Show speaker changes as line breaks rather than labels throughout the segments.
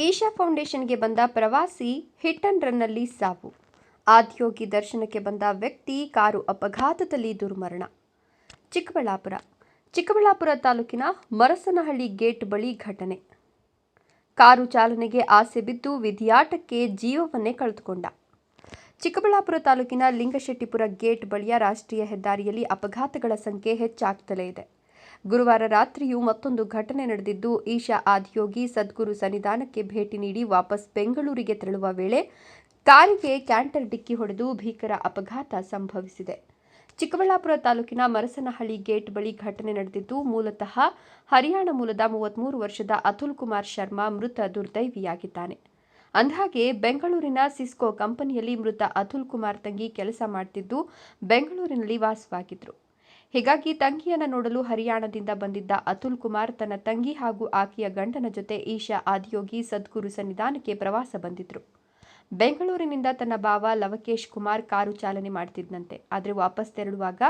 ಈಶಾ ಫೌಂಡೇಶನ್ಗೆ ಬಂದ ಪ್ರವಾಸಿ hit and ರನ್ನಲ್ಲಿ ಸಾವು. ಆದ್ಯೋಗಿ ದರ್ಶನಕ್ಕೆ ಬಂದ ವ್ಯಕ್ತಿ ಕಾರು ಅಪಘಾತದಲ್ಲಿ ದುರ್ಮರಣ. ಚಿಕ್ಕಬಳ್ಳಾಪುರ. ಚಿಕ್ಕಬಳ್ಳಾಪುರ ತಾಲೂಕಿನ ಮರಸನಹಳ್ಳಿ ಗೇಟ್ ಬಳಿ ಘಟನೆ. ಕಾರು ಚಾಲನೆಗೆ ಆಸೆ ಬಿದ್ದು ವಿಧಿಯಾಟಕ್ಕೆ ಜೀವವನ್ನೇ ಕಳೆದುಕೊಂಡ. ಚಿಕ್ಕಬಳ್ಳಾಪುರ ತಾಲೂಕಿನ ಲಿಂಗಶೆಟ್ಟಿಪುರ ಗೇಟ್ ಬಳಿಯ ರಾಷ್ಟ್ರೀಯ ಹೆದ್ದಾರಿಯಲ್ಲಿ ಅಪಘಾತಗಳ ಸಂಖ್ಯೆ ಹೆಚ್ಚಾಗ್ತಲೇ ಇದೆ. ಗುರುವಾರ ರಾತ್ರಿಯೂ ಮತ್ತೊಂದು ಘಟನೆ ನಡೆದಿದ್ದು, ಈಶಾ ಆದಿಯೋಗಿ ಸದ್ಗುರು ಸನ್ನಿಧಾನಕ್ಕೆ ಭೇಟಿ ನೀಡಿ ವಾಪಸ್ ಬೆಂಗಳೂರಿಗೆ ತೆರಳುವ ವೇಳೆ ಕಾರಿಗೆ ಕ್ಯಾಂಟರ್ ಡಿಕ್ಕಿ ಹೊಡೆದು ಭೀಕರ ಅಪಘಾತ ಸಂಭವಿಸಿದೆ. ಚಿಕ್ಕಬಳ್ಳಾಪುರ ತಾಲೂಕಿನ ಮರಸನಹಳ್ಳಿ ಗೇಟ್ ಬಳಿ ಘಟನೆ ನಡೆದಿದ್ದು, ಮೂಲತಃ ಹರಿಯಾಣ ಮೂಲದ ಮೂವತ್ಮೂರು ವರ್ಷದ ಅತುಲ್ ಕುಮಾರ್ ಶರ್ಮಾ ಮೃತ ದುರ್ದೈವಿಯಾಗಿದ್ದಾನೆ. ಅಂದಹಾಗೆ, ಬೆಂಗಳೂರಿನ ಸಿಸ್ಕೋ ಕಂಪನಿಯಲ್ಲಿ ಮೃತ ಅತುಲ್ ಕುಮಾರ್ ತಂಗಿ ಕೆಲಸ ಮಾಡ್ತಿದ್ದು, ಬೆಂಗಳೂರಿನಲ್ಲಿ ವಾಸವಾಗಿದ್ರು. ಹೀಗಾಗಿ ತಂಗಿಯನ್ನು ನೋಡಲು ಹರಿಯಾಣದಿಂದ ಬಂದಿದ್ದ ಅತುಲ್ ಕುಮಾರ್ ತನ್ನ ತಂಗಿ ಹಾಗೂ ಆಕೆಯ ಗಂಡನ ಜೊತೆ ಈಶಾ ಆದಿಯೋಗಿ ಸದ್ಗುರು ಸನ್ನಿಧಾನಕ್ಕೆ ಪ್ರವಾಸ ಬಂದಿದ್ರು. ಬೆಂಗಳೂರಿನಿಂದ ತನ್ನ ಬಾವ ಲವಕೇಶ್ ಕುಮಾರ್ ಕಾರು ಚಾಲನೆ ಮಾಡ್ತಿದ್ದಂತೆ ಆದರೆ ವಾಪಸ್ ತೆರಳುವಾಗ,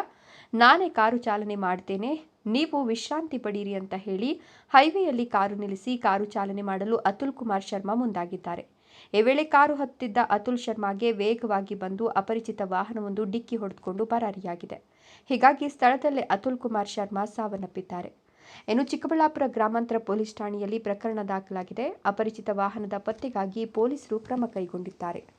ನಾನೇ ಕಾರು ಚಾಲನೆ ಮಾಡ್ತೇನೆ, ನೀವು ವಿಶ್ರಾಂತಿ ಪಡೀರಿ ಅಂತ ಹೇಳಿ ಹೈವೇಯಲ್ಲಿ ಕಾರು ನಿಲ್ಲಿಸಿ ಕಾರು ಚಾಲನೆ ಮಾಡಲು ಅತುಲ್ ಕುಮಾರ್ ಶರ್ಮಾ ಮುಂದಾಗಿದ್ದಾರೆ. ಈ ವೇಳೆ ಕಾರು ಹತ್ತಿದ್ದ ಅತುಲ್ ಶರ್ಮಾಗೆ ವೇಗವಾಗಿ ಬಂದು ಅಪರಿಚಿತ ವಾಹನವೊಂದು ಡಿಕ್ಕಿ ಹೊಡೆದುಕೊಂಡು ಪರಾರಿಯಾಗಿದೆ. ಹೀಗಾಗಿ ಸ್ಥಳದಲ್ಲೇ ಅತುಲ್ ಕುಮಾರ್ ಶರ್ಮಾ ಸಾವನ್ನಪ್ಪಿದ್ದಾರೆ. ಇನ್ನು ಚಿಕ್ಕಬಳ್ಳಾಪುರ ಗ್ರಾಮಾಂತರ ಪೊಲೀಸ್ ಠಾಣೆಯಲ್ಲಿ ಪ್ರಕರಣ ದಾಖಲಾಗಿದೆ. ಅಪರಿಚಿತ ವಾಹನದ ಪತ್ತೆಗಾಗಿ ಪೊಲೀಸರು ಕ್ರಮ ಕೈಗೊಂಡಿದ್ದಾರೆ.